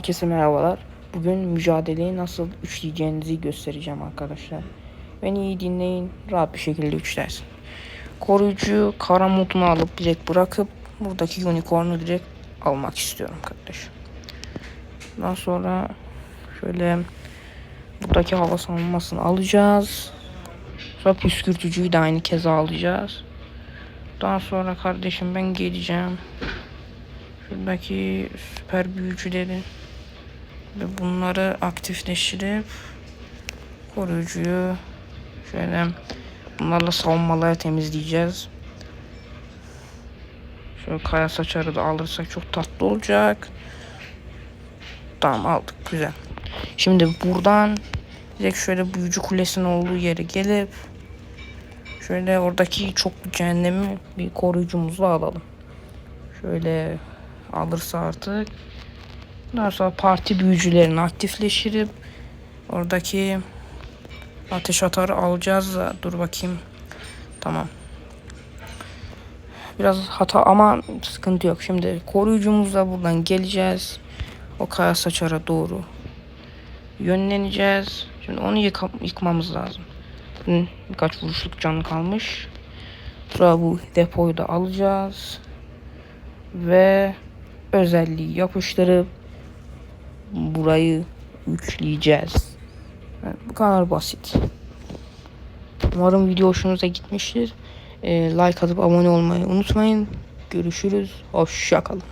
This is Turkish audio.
Herkese merhabalar. Bugün mücadeleyi nasıl üçleyeceğinizi göstereceğim arkadaşlar. Beni iyi dinleyin. Rahat bir şekilde üçlersin. Koruyucu kara modunu alıp direkt bırakıp buradaki unicorn'u direkt almak istiyorum kardeşim. Daha sonra şöyle buradaki hava savunmasını alacağız. Sonra püskürtücüyü de aynı keza alacağız. Daha sonra kardeşim ben geleceğim. Şuradaki süper büyücüleri ve bunları aktifleştirip koruyucuyu şöyle bunlarla savunmaları temizleyeceğiz. Şöyle kaya saçarı da alırsak çok tatlı olacak. Tamam aldık güzel. Şimdi buradan direkt şöyle büyücü kulesinin olduğu yere gelip şöyle oradaki çok cehennemi bir koruyucumuzla alalım. Şöyle alırsa artık daha sonra parti büyücülerini aktifleştirip oradaki ateş atarı alacağız da dur bakayım. Tamam. Biraz hata ama sıkıntı yok. Şimdi koruyucumuzla buradan geleceğiz. O kaya saçara doğru yönleneceğiz. Şimdi onu yıka- yıkmamız lazım. Birkaç vuruşluk canı kalmış. Sonra bu depoyu da alacağız. Ve özelliği yapıştırıp burayı üçleyeceğiz. Evet, bu kadar basit. Umarım video hoşunuza gitmiştir. Ee, like atıp abone olmayı unutmayın. Görüşürüz. Hoşçakalın.